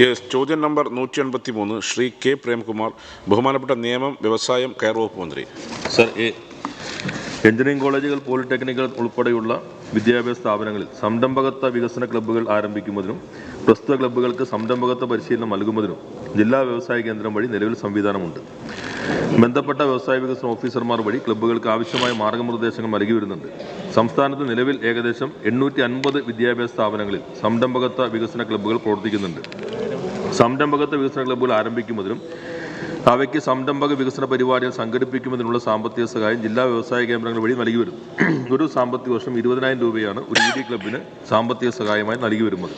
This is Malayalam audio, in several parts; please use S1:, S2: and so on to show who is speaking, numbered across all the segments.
S1: യെസ് ചോദ്യം നമ്പർ നൂറ്റി എൺപത്തി മൂന്ന് ശ്രീ കെ പ്രേംകുമാർ ബഹുമാനപ്പെട്ട നിയമം വ്യവസായം കയർ വകുപ്പ് മന്ത്രി.
S2: സർ എഞ്ചിനീയറിംഗ് കോളേജുകൾ പോളിടെക്നിക്കുകൾ ഉൾപ്പെടെയുള്ള വിദ്യാഭ്യാസ സ്ഥാപനങ്ങളിൽ സംരംഭകത്വ വികസന ക്ലബ്ബുകൾ ആരംഭിക്കുന്നതിനും പ്രസ്തുത ക്ലബ്ബുകൾക്ക് സംരംഭകത്വ പരിശീലനം നൽകുന്നതിനും ജില്ലാ വ്യവസായ കേന്ദ്രം വഴി നിലവിൽ സംവിധാനമുണ്ട്. ബന്ധപ്പെട്ട വ്യവസായ വികസന ഓഫീസർമാർ വഴി ക്ലബ്ബുകൾക്ക് ആവശ്യമായ മാർഗനിർദ്ദേശങ്ങൾ നൽകി വരുന്നുണ്ട്. സംസ്ഥാനത്ത് നിലവിൽ ഏകദേശം എണ്ണൂറ്റി അൻപത് വിദ്യാഭ്യാസ സ്ഥാപനങ്ങളിൽ സംരംഭകത്വ വികസന ക്ലബ്ബുകൾ പ്രവർത്തിക്കുന്നുണ്ട്. സംരംഭകത്വ വികസന ക്ലബ്ബുകൾ ആരംഭിക്കുന്നതിനും അവയ്ക്ക് സംരംഭക വികസന പരിപാടികൾ സംഘടിപ്പിക്കുന്നതിനുള്ള സാമ്പത്തിക സഹായം ജില്ലാ വ്യവസായ കേന്ദ്രങ്ങൾ വഴി നൽകി വരുന്നു ഒരു സാമ്പത്തിക വർഷം ഇരുപതിനായിരം രൂപയാണ് ഒരു ഇ ഡി ക്ലബിന് സാമ്പത്തിക സഹായമായി നൽകി വരുന്നത്.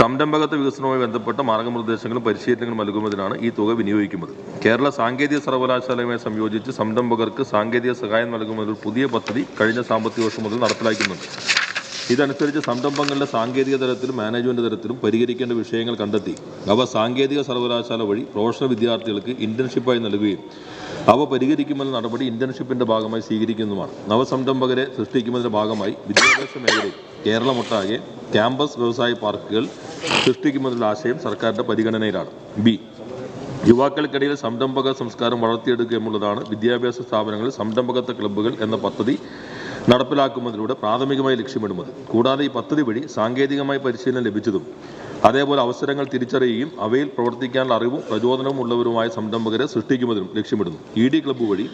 S2: സംരംഭകത്വ വികസനവുമായി ബന്ധപ്പെട്ട മാർഗനിർദ്ദേശങ്ങളും പരിശീലനങ്ങളും നൽകുന്നതിനാണ് ഈ തുക വിനിയോഗിക്കുന്നത്. കേരള സാങ്കേതിക സർവകലാശാലയുമായി സംയോജിച്ച് സംരംഭകർക്ക് സാങ്കേതിക സഹായം നൽകുന്നതിനൊരു പുതിയ പദ്ധതി കഴിഞ്ഞ സാമ്പത്തിക വർഷം മുതൽ നടപ്പിലാക്കുന്നുണ്ട്. ഇതനുസരിച്ച് സംരംഭങ്ങളുടെ സാങ്കേതിക തലത്തിലും മാനേജ്മെന്റ് തലത്തിലും പരിഹരിക്കേണ്ട വിഷയങ്ങൾ കണ്ടെത്തി. അവ സാങ്കേതിക സർവകലാശാല വഴി പ്രൊഫഷണൽ വിദ്യാർത്ഥികൾക്ക് ഇന്റേൺഷിപ്പായി നൽകുകയും അവ പരിഹരിക്കുമെന്ന നടപടി ഇന്റേൺഷിപ്പിന്റെ ഭാഗമായി സ്വീകരിക്കുന്നതുമാണ്. നവസംരംഭകരെ സൃഷ്ടിക്കുന്നതിന്റെ ഭാഗമായി വിദ്യാഭ്യാസ മേഖലയിൽ കേരളമൊട്ടാകെ ക്യാമ്പസ് വ്യവസായ പാർക്കുകൾ സൃഷ്ടിക്കുന്നതിനുള്ള ആശയം സർക്കാരിന്റെ പരിഗണനയിലാണ്. ബി. യുവാക്കൾക്കിടയിൽ സംരംഭക സംസ്കാരം വളർത്തിയെടുക്കുക എന്നുള്ളതാണ് വിദ്യാഭ്യാസ സ്ഥാപനങ്ങളിൽ സംരംഭകത്വ ക്ലബ്ബുകൾ എന്ന പദ്ധതി നടപ്പിലാക്കുന്നതിലൂടെ പ്രാഥമികമായി ലക്ഷ്യമിടുന്നത്. കൂടാതെ ഈ പദ്ധതി വഴി സാങ്കേതികമായി പരിശീലനം ലഭിച്ചതും അതേപോലെ അവസരങ്ങൾ തിരിച്ചറിയുകയും അവയിൽ പ്രവർത്തിക്കാനുള്ള അറിവും പ്രചോദനവും ഉള്ളവരുമായ സംരംഭകരെ സൃഷ്ടിക്കുന്നതിനും ലക്ഷ്യമിടുന്നു. ഇ ഡി ക്ലബ്ബ് വഴി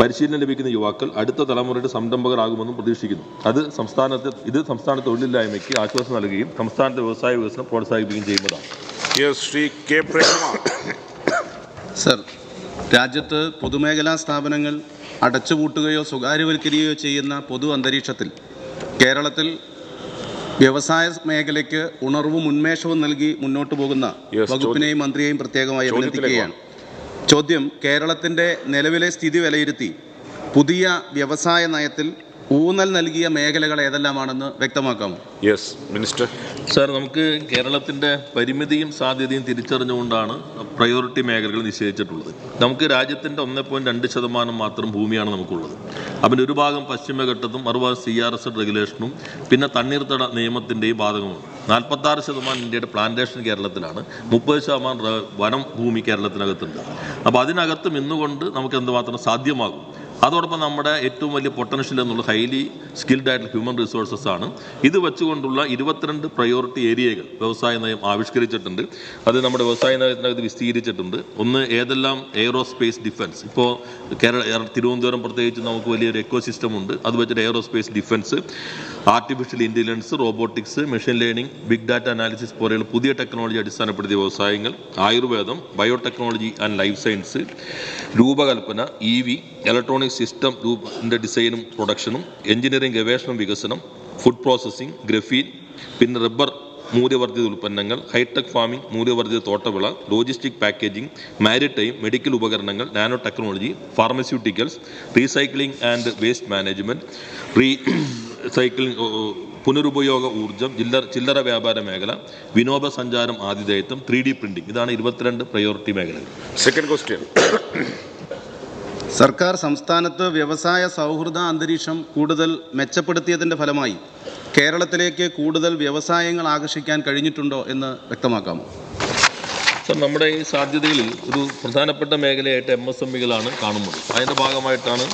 S2: പരിശീലനം ലഭിക്കുന്ന യുവാക്കൾ അടുത്ത തലമുറയുടെ സംരംഭകരാകുമെന്നും പ്രതീക്ഷിക്കുന്നു. അത് സംസ്ഥാനത്ത് ഇത് സംസ്ഥാന തൊഴിലില്ലായ്മയ്ക്ക് ആശ്വാസം നൽകുകയും സംസ്ഥാനത്തെ വ്യവസായ വികസനം പ്രോത്സാഹിപ്പിക്കുകയും ചെയ്യുന്നതാണ്.
S1: Yes Shri K Prema.
S3: Sir രാജ്യത്ത് പൊതുമേഖലാ സ്ഥാപനങ്ങൾ അടച്ചുപൂട്ടുകയോ സ്വകാര്യവൽക്കരിക്കുകയോ ചെയ്യുന്ന പൊതു അന്തരീക്ഷത്തിൽ കേരളത്തിൽ വ്യവസായ മേഖലയ്ക്ക് ഉണർവും ഉന്മേഷവും നൽകി മുന്നോട്ട് പോകുന്ന വകുപ്പിനെയും മന്ത്രിയെയും പ്രത്യേകമായി അഭിനന്ദിക്കുകയാണ് ചോദ്യം കേരളത്തിന്റെ നിലവിലെ സ്ഥിതി വിലയിരുത്തി പുതിയ വ്യവസായ നയത്തിൽ ഊന്നൽ നൽകിയ മേഖലകൾ ഏതെല്ലാമാണെന്ന് വ്യക്തമാക്കാമോ?
S1: യെസ് മിനിസ്റ്റർ
S2: സാർ നമുക്ക് കേരളത്തിന്റെ പരിമിതിയും സാധ്യതയും തിരിച്ചറിഞ്ഞുകൊണ്ടാണ് പ്രയോറിറ്റി മേഖലകൾ നിശ്ചയിച്ചിട്ടുള്ളത് നമുക്ക് രാജ്യത്തിന്റെ ഒന്ന് പോയിന്റ് രണ്ട് ശതമാനം മാത്രം ഭൂമിയാണ് നമുക്കുള്ളത്. അതിന്റെ ഒരു ഭാഗം പശ്ചിമഘട്ടത്തും മറുഭാഗം സി ആർ എസ് റെഗുലേഷനും പിന്നെ തണ്ണീർത്തട നിയമത്തിന്റെയും ബാധകമാണ്. നാൽപ്പത്താറ് ശതമാനം ഇന്ത്യയുടെ പ്ലാന്റേഷൻ കേരളത്തിലാണ്. മുപ്പത് ശതമാനം വനം ഭൂമി കേരളത്തിനകത്തുണ്ട്. അപ്പോൾ അതിനകത്തും ഇന്നുകൊണ്ട് നമുക്ക് എന്തുമാത്രം സാധ്യമാകും? അതോടൊപ്പം നമ്മുടെ ഏറ്റവും വലിയ പൊട്ടൻഷ്യൽ എന്നുള്ള ഹൈലി സ്കിൽഡ് ആയിട്ടുള്ള ഹ്യൂമൻ റിസോഴ്സസ് ആണ്. ഇത് വെച്ചുകൊണ്ടുള്ള ഇരുപത്തിരണ്ട് പ്രയോറിറ്റി ഏരിയകൾ വ്യവസായ നയം ആവിഷ്കരിച്ചിട്ടുണ്ട്. അത് നമ്മുടെ വ്യവസായ നയത്തിനകത്ത് വിസ്തീരിച്ചിട്ടുണ്ട്. ഒന്ന് ഏതെല്ലാം എയറോസ്പേസ് ഡിഫൻസ് ഇപ്പോൾ കേരള തിരുവനന്തപുരം പ്രത്യേകിച്ച് നമുക്ക് വലിയൊരു എക്കോ സിസ്റ്റം ഉണ്ട്. അത് വെച്ചിട്ട് aerospace defence artificial intelligence robotics machine learning big data analysis പോലെയുള്ള പുതിയ ടെക്നോളജി അടിസ്ഥാനപ്പെടുത്തിയ വ്യവസായങ്ങൾ ആയുർവേദം ബയോടെക്നോളജി ആൻഡ് ലൈഫ് സയൻസ് രൂപകൽപ്പന ഇ വി ഇലക്ട്രോണിക് സിസ്റ്റം രൂപത്തിന്റെ ഡിസൈനും പ്രൊഡക്ഷനും എഞ്ചിനീയറിംഗ് ഗവേഷണം വികസനം ഫുഡ് പ്രോസസ്സിംഗ് ഗ്രഫീൻ പിന്നെ റബ്ബർ മൂല്യവർദ്ധിത ഉൽപ്പന്നങ്ങൾ ഹൈടെക് ഫാമിംഗ് മൂല്യവർദ്ധിത തോട്ടവിള ലോജിസ്റ്റിക് പാക്കേജിംഗ് മാരിടൈം മെഡിക്കൽ ഉപകരണങ്ങൾ nano technology pharmaceuticals recycling and waste management recycling പുനരുപയോഗ ഊർജം ചില്ലറ ചില്ലറ വ്യാപാര മേഖല വിനോദസഞ്ചാരം ആതിഥേയത്വം ത്രീ ഡി പ്രിന്റിംഗ്. ഇതാണ് ഇരുപത്തിരണ്ട് പ്രയോറിറ്റി മേഖലകൾ.
S1: സെക്കൻഡ് ക്വസ്റ്റ്യൻ
S3: സർക്കാർ സംസ്ഥാനത്ത് വ്യവസായ സൗഹൃദ അന്തരീക്ഷം കൂടുതൽ മെച്ചപ്പെടുത്തിയതിന്റെ ഫലമായി കേരളത്തിലേക്ക് കൂടുതൽ വ്യവസായങ്ങൾ ആകർഷിക്കാൻ കഴിഞ്ഞിട്ടുണ്ടോ എന്ന് വ്യക്തമാക്കാമോ
S2: സർ നമ്മുടെ ഈ സാധ്യതകളിൽ ഒരു പ്രധാനപ്പെട്ട മേഖലയായിട്ട് എം എസ് എം ഇകളാണ് കാണുന്നത്. അതിന്റെ ഭാഗമായിട്ടാണ്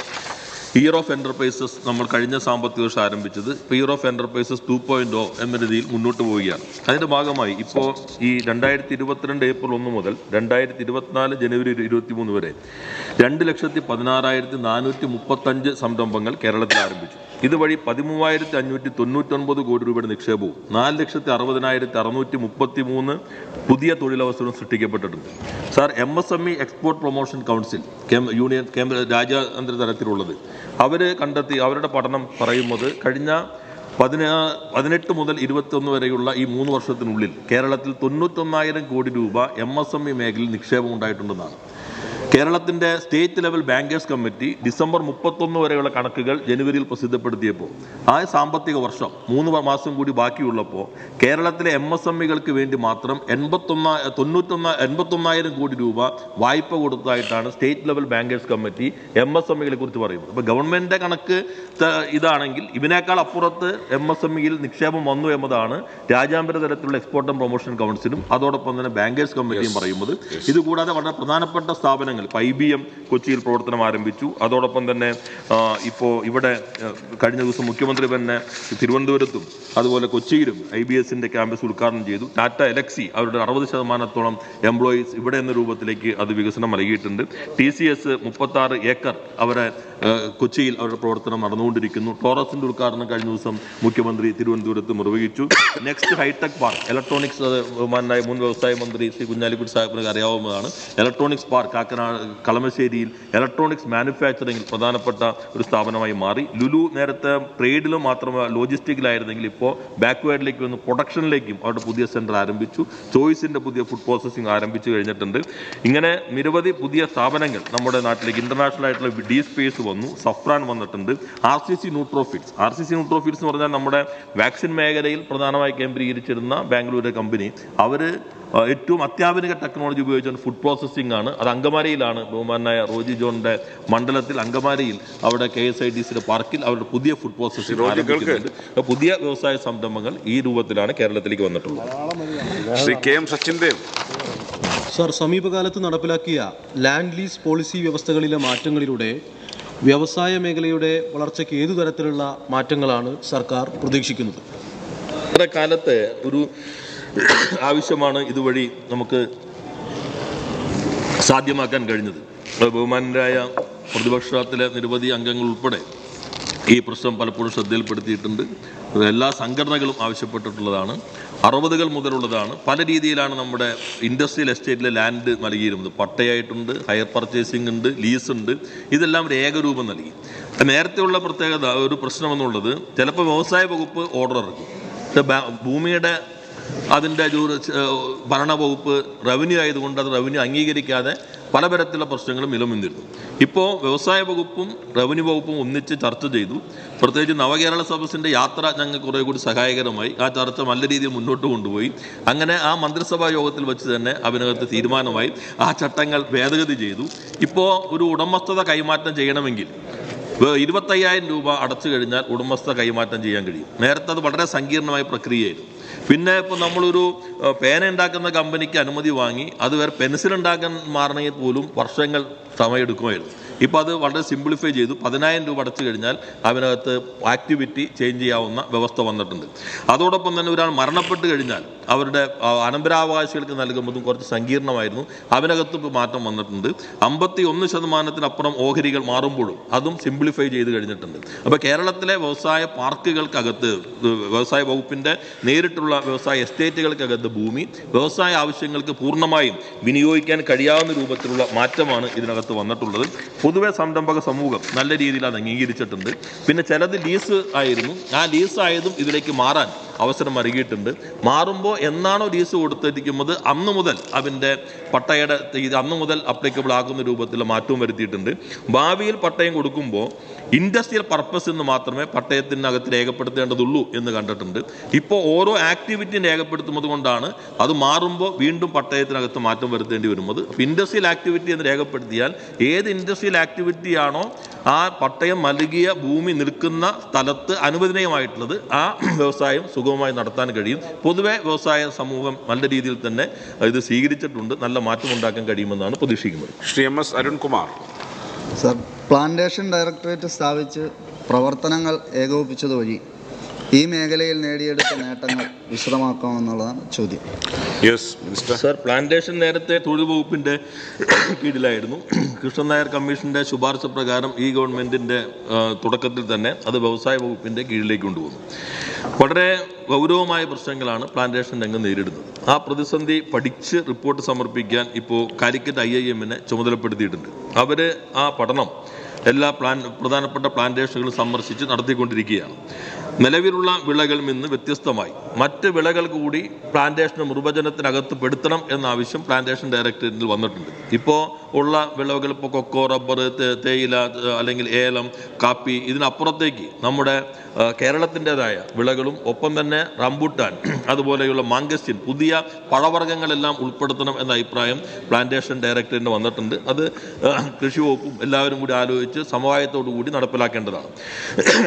S2: ഇയർ ഓഫ് എന്റർപ്രൈസസ് നമ്മൾ കഴിഞ്ഞ സാമ്പത്തിക വർഷം ആരംഭിച്ചത് ഇപ്പോൾ year of enterprises two point O എന്ന രീതിയിൽ മുന്നോട്ട് പോവുകയാണ്. അതിന്റെ ഭാഗമായി ഇപ്പോൾ ഈ രണ്ടായിരത്തി ഇരുപത്തിരണ്ട് ഏപ്രിൽ ഒന്ന് മുതൽ രണ്ടായിരത്തി ഇരുപത്തിനാല് ജനുവരി ഇരുപത്തി മൂന്ന് വരെ രണ്ട് ലക്ഷത്തി പതിനാറായിരത്തി നാനൂറ്റി മുപ്പത്തഞ്ച് സംരംഭങ്ങൾ കേരളത്തിൽ ആരംഭിച്ചു. ഇതുവഴി പതിമൂവായിരത്തി അഞ്ഞൂറ്റി തൊണ്ണൂറ്റൊൻപത് കോടി രൂപയുടെ നിക്ഷേപവും നാല് ലക്ഷത്തി അറുപതിനായിരത്തി അറുന്നൂറ്റി മുപ്പത്തി മൂന്ന് പുതിയ തൊഴിലവസരവും സൃഷ്ടിക്കപ്പെട്ടിട്ടുണ്ട്. Sir M S M E export promotion council union കേന്ദ്ര രാജ്യാന്തര തലത്തിലുള്ളത്. അവർ കണ്ടെത്തി അവരുടെ പഠനം പറയുന്നത് കഴിഞ്ഞ പതിനാ പതിനെട്ട് മുതൽ ഇരുപത്തൊന്ന് വരെയുള്ള ഈ മൂന്ന് വർഷത്തിനുള്ളിൽ കേരളത്തിൽ തൊണ്ണൂറ്റൊന്നായിരം കോടി രൂപ എം എസ് എം ഇ മേഖലയിൽ നിക്ഷേപം ഉണ്ടായിട്ടുണ്ടെന്നാണ്. കേരളത്തിന്റെ state level bankers committee December മുപ്പത്തൊന്ന് വരെയുള്ള കണക്കുകൾ ജനുവരിയിൽ പ്രസിദ്ധപ്പെടുത്തിയപ്പോൾ ആ സാമ്പത്തിക വർഷം മൂന്ന് മാസം കൂടി ബാക്കിയുള്ളപ്പോൾ കേരളത്തിലെ എം എസ് എം ഇകൾക്ക് വേണ്ടി മാത്രം എൺപത്തൊന്ന തൊണ്ണൂറ്റൊന്ന് എൺപത്തൊന്നായിരം കോടി രൂപ വായ്പ കൊടുത്തതായിട്ടാണ് state level bankers committee M S M ഇകളെ കുറിച്ച് പറയുന്നത്. അപ്പോൾ ഗവൺമെന്റിന്റെ കണക്ക് ഇതാണെങ്കിൽ ഇതിനേക്കാൾ അപ്പുറത്ത് എം എസ് എം ഇയിൽ നിക്ഷേപം വന്നു എന്നതാണ് രാജ്യാന്തര തലത്തിലുള്ള എക്സ്പോർട്ട് ആൻഡ് പ്രൊമോഷൻ കൗൺസിലും അതോടൊപ്പം തന്നെ ബാങ്കേഴ്സ് കമ്മിറ്റിയും പറയുന്നത്. ഇതുകൂടാതെ വളരെ പ്രധാനപ്പെട്ട സ്ഥാപനങ്ങൾ ഐ ബി എം കൊച്ചിയിൽ പ്രവർത്തനം ആരംഭിച്ചു. അതോടൊപ്പം തന്നെ ഇപ്പോൾ ഇവിടെ കഴിഞ്ഞ ദിവസം മുഖ്യമന്ത്രി തന്നെ തിരുവനന്തപുരത്തും അതുപോലെ കൊച്ചിയിലും ഐ ബി എസിന്റെ ക്യാമ്പസ് ഉദ്ഘാടനം ചെയ്തു. ടാറ്റ എലക്സി അവരുടെ അറുപത് ശതമാനത്തോളം എംപ്ലോയീസ് ഇവിടെ എന്ന രൂപത്തിലേക്ക് അത് വികസനം നൽകിയിട്ടുണ്ട്. ടി സി എസ് മുപ്പത്തി ആറ് ഏക്കർ അവരെ കൊച്ചിയിൽ അവരുടെ പ്രവർത്തനം നടന്നുകൊണ്ടിരിക്കുന്നു. ടോറസിന്റെ ഉദ്ഘാടനം കഴിഞ്ഞ ദിവസം മുഖ്യമന്ത്രി തിരുവനന്തപുരത്ത് നിർവഹിച്ചു. നെക്സ്റ്റ് ഹൈടെക് പാർക്ക് ഇലക്ട്രോണിക്സ് ബഹുമാനായ മുൻ വ്യവസായ മന്ത്രി ശ്രീ കുഞ്ഞാലിക്കുട്ടി സാഹിബിനൊക്കെ അറിയാവുന്നതാണ്. ഇലക്ട്രോണിക്സ് പാർക്ക് കാക്കനാട് കളമശ്ശേരിയിൽ ഇലക്ട്രോണിക്സ് മാനുഫാക്ചറിംഗിൽ പ്രധാനപ്പെട്ട ഒരു സ്ഥാപനമായി മാറി. ലുലു നേരത്തെ ട്രേഡിലും മാത്രമേ ലോജിസ്റ്റിക്കിലായിരുന്നെങ്കിൽ ഇപ്പോൾ ബാക്ക്വേർഡിലേക്ക് വന്ന് പ്രൊഡക്ഷനിലേക്കും അവരുടെ പുതിയ സെന്റർ ആരംഭിച്ചു. ചോയ്സിന്റെ പുതിയ ഫുഡ് പ്രോസസ്സിംഗ് ആരംഭിച്ചു കഴിഞ്ഞിട്ടുണ്ട്. ഇങ്ങനെ നിരവധി പുതിയ സ്ഥാപനങ്ങൾ നമ്മുടെ നാട്ടിലേക്ക് ഇന്റർനാഷണൽ ആയിട്ടുള്ള ഡി സ്പേസ് വന്നു സഫ്രാൻ വന്നിട്ടുണ്ട് ആർ സി സി ന്യൂട്രോഫിറ്റ്സ് ആർ സി സി ന്യൂട്രോഫിറ്റ്സ് എന്ന് പറഞ്ഞാൽ നമ്മുടെ വാക്സിൻ മേഖലയിൽ പ്രധാനമായി കേന്ദ്രീകരിച്ചിരുന്ന ബാംഗ്ലൂരിലെ കമ്പനി അവർ ഏറ്റവും അത്യാധുനിക ടെക്നോളജി ഉപയോഗിച്ചുകൊണ്ട് ഫുഡ് പ്രോസസ്സിംഗ് ആണ്. അത് അങ്കമാലിയിലാണ്. ബഹുമാനായ റോജി ജോണിന്റെ മണ്ഡലത്തിൽ അങ്കമാലിയിൽ അവിടെ കെ എസ് ഐ ഡി സിയുടെ പാർക്കിൽ അവരുടെ പുതിയ ഫുഡ് പ്രോസസ്സിംഗ്
S1: റോജികൾക്ക്
S2: ആരംഭിക്കുന്നുണ്ട്. പുതിയ വ്യവസായ സംരംഭങ്ങൾ ഈ രൂപത്തിലാണ് കേരളത്തിലേക്ക് വന്നിട്ടുള്ളത്.
S1: Shri K M Sachin Dev
S4: sir സമീപകാലത്ത് നടപ്പിലാക്കിയ ലാൻഡ് ലീസ് പോളിസി വ്യവസ്ഥകളിലെ മാറ്റങ്ങളിലൂടെ വ്യവസായ മേഖലയുടെ വളർച്ചയ്ക്ക് ഏതു തരത്തിലുള്ള മാറ്റങ്ങളാണ് സർക്കാർ പ്രതീക്ഷിക്കുന്നത്?
S2: കാലത്ത് ഒരു ആവശ്യമാണ് ഇതുവഴി നമുക്ക് സാധ്യമാക്കാൻ കഴിഞ്ഞത്. ബഹുമാനരായ പ്രതിപക്ഷത്തിലെ നിരവധി അംഗങ്ങൾ ഉൾപ്പെടെ ഈ പ്രശ്നം പലപ്പോഴും ശ്രദ്ധയിൽപ്പെടുത്തിയിട്ടുണ്ട്. എല്ലാ സംഘടനകളും ആവശ്യപ്പെട്ടിട്ടുള്ളതാണ്. അറുപതുകൾ മുതലുള്ളതാണ്. പല രീതിയിലാണ് നമ്മുടെ ഇൻഡസ്ട്രിയൽ എസ്റ്റേറ്റിലെ ലാൻഡ് നൽകിയിരുന്നത്. പട്ടയായിട്ടുണ്ട് ഹയർ പർച്ചേസിംഗ് ഉണ്ട് ലീസ് ഉണ്ട്. ഇതെല്ലാം ഒരു ഏകരൂപം നൽകി. നേരത്തെയുള്ള പ്രത്യേകത ഒരു പ്രശ്നമെന്നുള്ളത് ചിലപ്പോൾ വ്യവസായ വകുപ്പ് ഓർഡർ ഇറക്കും. ഭൂമിയുടെ അതിന്റെ ഭരണവകുപ്പ് റവന്യൂ ആയതുകൊണ്ട് അത് റവന്യൂ അംഗീകരിക്കാതെ പലതരത്തിലുള്ള പ്രശ്നങ്ങളും നിലനിന്നിരുന്നു ഇപ്പോൾ വ്യവസായ വകുപ്പും റവന്യൂ വകുപ്പും ഒന്നിച്ച് ചർച്ച ചെയ്തു. പ്രത്യേകിച്ച് നവകേരള സദസ്സിന്റെ യാത്ര ഞങ്ങൾക്ക് കുറേ കൂടി സഹായകരമായി. ആ ചർച്ച നല്ല രീതിയിൽ മുന്നോട്ട് കൊണ്ടുപോയി. അങ്ങനെ ആ മന്ത്രിസഭാ യോഗത്തിൽ വെച്ച് തന്നെ അതിനകത്ത് തീരുമാനമായി ആ ചട്ടങ്ങൾ ഭേദഗതി ചെയ്തു. ഇപ്പോൾ ഒരു ഉടമസ്ഥത കൈമാറ്റം ചെയ്യണമെങ്കിൽ ഇരുപത്തയ്യായിരം രൂപ അടച്ചു കഴിഞ്ഞാൽ ഉടമസ്ഥ കൈമാറ്റം ചെയ്യാൻ കഴിയും. നേരത്തെ അത് വളരെ സങ്കീർണമായ പ്രക്രിയയായിരുന്നു. പിന്നെ ഇപ്പോൾ നമ്മളൊരു പേന ഉണ്ടാക്കുന്ന കമ്പനിക്ക് അനുമതി വാങ്ങി അതുവരെ പെൻസിൽ ഉണ്ടാക്കാൻ മാറണമെങ്കിൽ പോലും വർഷങ്ങൾ സമയമെടുക്കുമായിരുന്നു. ഇപ്പോൾ അത് വളരെ സിംപ്ലിഫൈ ചെയ്തു. പതിനായിരം രൂപ അടച്ചു കഴിഞ്ഞാൽ അതിനകത്ത് ആക്ടിവിറ്റി ചേഞ്ച് ചെയ്യാവുന്ന വ്യവസ്ഥ വന്നിട്ടുണ്ട്. അതോടൊപ്പം തന്നെ ഒരാൾ മരണപ്പെട്ട് കഴിഞ്ഞാൽ അവരുടെ അനന്തരാവകാശികൾക്ക് നൽകുന്നതും കുറച്ച് സങ്കീർണമായിരുന്നു. അതിനകത്ത് ഇപ്പോൾ മാറ്റം വന്നിട്ടുണ്ട്. അമ്പത്തി ഒന്ന് ശതമാനത്തിനപ്പുറം ഓഹരികൾ മാറുമ്പോഴും അതും സിംപ്ലിഫൈ ചെയ്ത് കഴിഞ്ഞിട്ടുണ്ട്. അപ്പോൾ കേരളത്തിലെ വ്യവസായ പാർക്കുകൾക്കകത്ത് വ്യവസായ വകുപ്പിന്റെ നേരിട്ടുള്ള വ്യവസായ എസ്റ്റേറ്റുകൾക്കകത്ത് ഭൂമി വ്യവസായ ആവശ്യങ്ങൾക്ക് പൂർണമായും വിനിയോഗിക്കാൻ കഴിയാവുന്ന രൂപത്തിലുള്ള മാറ്റമാണ് ഇതിനകത്ത് വന്നിട്ടുള്ളത്. പൊതുവെ സംരംഭക സമൂഹം നല്ല രീതിയിൽ അത് അംഗീകരിച്ചിട്ടുണ്ട്. പിന്നെ ചിലത് ലീസ് ആയിരുന്നു. ആ ലീസ് ആയതും ഇതിലേക്ക് മാറാൻ അവസരം നൽകിയിട്ടുണ്ട് മാറുമ്പോൾ എന്നാണോ ലീസ് കൊടുത്തിരിക്കുന്നത് അന്ന് മുതൽ അതിന്റെ പട്ടയുടെ ഇത് അന്ന് മുതൽ അപ്ലിക്കബിൾ ആകുന്ന രൂപത്തിൽ മാറ്റവും വരുത്തിയിട്ടുണ്ട്. ഭാവിയിൽ പട്ടയം കൊടുക്കുമ്പോൾ ഇൻഡസ്ട്രിയൽ പർപ്പസ് എന്ന് മാത്രമേ പട്ടയത്തിനകത്ത് രേഖപ്പെടുത്തേണ്ടതുള്ളൂ എന്ന് കണ്ടിട്ടുണ്ട്. ഇപ്പോൾ ഓരോ ആക്ടിവിറ്റിയും രേഖപ്പെടുത്തുന്നത് കൊണ്ടാണ് അത് മാറുമ്പോൾ വീണ്ടും പട്ടയത്തിനകത്ത് മാറ്റം വരുത്തേണ്ടി വരുന്നത്. ഇൻഡസ്ട്രിയൽ ആക്ടിവിറ്റി എന്ന് രേഖപ്പെടുത്തിയാൽ ഏത് ഇൻഡസ്ട്രിയൽ ആക്ടിവിറ്റിയാണോ ആ പട്ടയം നൽകിയ ഭൂമി നിൽക്കുന്ന സ്ഥലത്ത് അനുവദനീയമായിട്ടുള്ളത് ആ വ്യവസായം സുഗമമായി നടത്താൻ കഴിയും. പൊതുവെ വ്യവസായ സമൂഹം നല്ല രീതിയിൽ തന്നെ ഇത് സ്വീകരിച്ചിട്ടുണ്ട്. നല്ല മാറ്റം ഉണ്ടാക്കാൻ കഴിയുമെന്നാണ് പ്രതീക്ഷിക്കുന്നത്.
S1: Shri M S Arunkumar.
S5: Sir plantation directorate സ്ഥാപിച്ച് പ്രവർത്തനങ്ങൾ ഏകോപിപ്പിച്ചത് വഴി ഈ മേഖലയിൽ നേടിയെടുത്ത നേട്ടങ്ങൾ വിശദമാക്കാമെന്നുള്ളതാണ് ചോദ്യം.
S1: യെസ് മിനിസ്റ്റർ
S2: സർ പ്ലാന്റേഷൻ നേരത്തെ തൊഴിൽ വകുപ്പിന്റെ കീഴിലായിരുന്നു. കൃഷ്ണൻ നായർ കമ്മീഷന്റെ ശുപാർശ പ്രകാരം ഈ ഗവൺമെന്റിന്റെ തുടക്കത്തിൽ തന്നെ അത് വ്യവസായ വകുപ്പിന്റെ കീഴിലേക്ക് കൊണ്ടുവന്നു വളരെ ഗൗരവമായ പ്രശ്നങ്ങളാണ് പ്ലാന്റേഷൻ രംഗം നേരിടുന്നത്. ആ പ്രതിസന്ധി പഠിച്ച് റിപ്പോർട്ട് സമർപ്പിക്കാൻ ഇപ്പോൾ കാലിക്കറ്റ് ഐ ഐ എമ്മിനെ ചുമതലപ്പെടുത്തിയിട്ടുണ്ട്. അവർ ആ പഠനം എല്ലാ പ്ലാൻ പ്രധാനപ്പെട്ട പ്ലാന്റേഷനുകളും സന്ദർശിച്ച് നടത്തിക്കൊണ്ടിരിക്കുകയാണ്. നിലവിലുള്ള വിളകളിൽ നിന്ന് വ്യത്യസ്തമായി. മറ്റ് വിളകൾ കൂടി പ്ലാന്റേഷൻ നിർവചനത്തിനകത്ത് പെടുത്തണം എന്ന ആവശ്യം പ്ലാന്റേഷൻ ഡയറക്ടറേറ്റിൽ വന്നിട്ടുണ്ട്. ഇപ്പോൾ ഉള്ള വിളകൾ ഇപ്പോൾ കൊക്കോ റബ്ബർ തേയില അല്ലെങ്കിൽ ഏലം കാപ്പി ഇതിനപ്പുറത്തേക്ക് നമ്മുടെ കേരളത്തിന്റെതായ വിളകളും ഒപ്പം തന്നെ റംബുട്ടാൻ അതുപോലെയുള്ള മാങ്കസ്റ്റിൻ പുതിയ പഴവർഗങ്ങളെല്ലാം ഉൾപ്പെടുത്തണം എന്ന അഭിപ്രായം പ്ലാന്റേഷൻ ഡയറക്ടറേറ്റിന് വന്നിട്ടുണ്ട്. അത് കൃഷി വകുപ്പും എല്ലാവരും കൂടി ആലോചിച്ച് സമവായത്തോടു കൂടി നടപ്പിലാക്കേണ്ടതാണ്.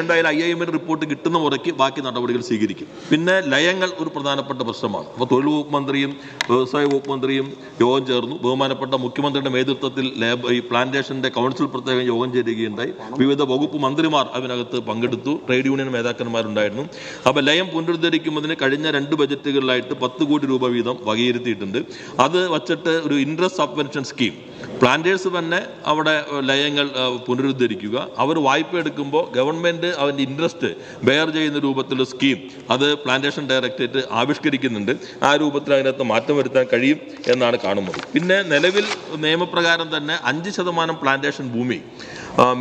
S2: എന്തായാലും ഐ ഐ എമ്മിന്റെ റിപ്പോർട്ട് കിട്ടുന്ന മുറയ്ക്ക് ബാക്കി നടപടികൾ സ്വീകരിക്കും. പിന്നെ ലയങ്ങൾ ഒരു പ്രധാനപ്പെട്ട പ്രശ്നമാണ്. അപ്പോൾ തൊഴിൽ വകുപ്പ് മന്ത്രിയും വ്യവസായ വകുപ്പ് മന്ത്രിയും യോഗം ചേർന്നു. ബഹുമാനപ്പെട്ട മുഖ്യമന്ത്രിയുടെ നേതൃത്വത്തിൽ ലേബർ ഈ പ്ലാന്റേഷന്റെ കൗൺസിൽ പ്രത്യേകം യോഗം ചേരുകയുണ്ടായി. വിവിധ വകുപ്പ് മന്ത്രിമാർ അതിനകത്ത് പങ്കെടുത്തു. ട്രേഡ് യൂണിയൻ നേതാക്കന്മാരുണ്ടായിരുന്നു അപ്പോൾ ലയം പുനരുദ്ധരിക്കുന്നതിന് കഴിഞ്ഞ രണ്ട് ബജറ്റുകളിലായിട്ട് പത്ത് കോടി രൂപ വീതം വകയിരുത്തിയിട്ടുണ്ട്. അത് വച്ചിട്ട് ഒരു ഇൻട്രസ്റ്റ് സബ്വെൻഷൻ സ്കീം പ്ലാന്റേഴ്സ് തന്നെ അവിടെ ലയങ്ങൾ പുനരുദ്ധരിക്കുക. അവർ വായ്പ എടുക്കുമ്പോൾ ഗവൺമെന്റ് അവന്റെ ഇൻട്രസ്റ്റ് ബെയർ ചെയ്യുന്ന രൂപത്തിലുള്ള സ്കീം അത് പ്ലാന്റേഷൻ ഡയറക്ടറേറ്റ് ആവിഷ്കരിക്കുന്നുണ്ട്. ആ രൂപത്തിൽ അതിനകത്ത് മാറ്റം വരുത്താൻ കഴിയും എന്നാണ് കാണുന്നത്. പിന്നെ നിലവിൽ നിയമപ്രകാരം തന്നെ അഞ്ച് ശതമാനം പ്ലാന്റേഷൻ ഭൂമി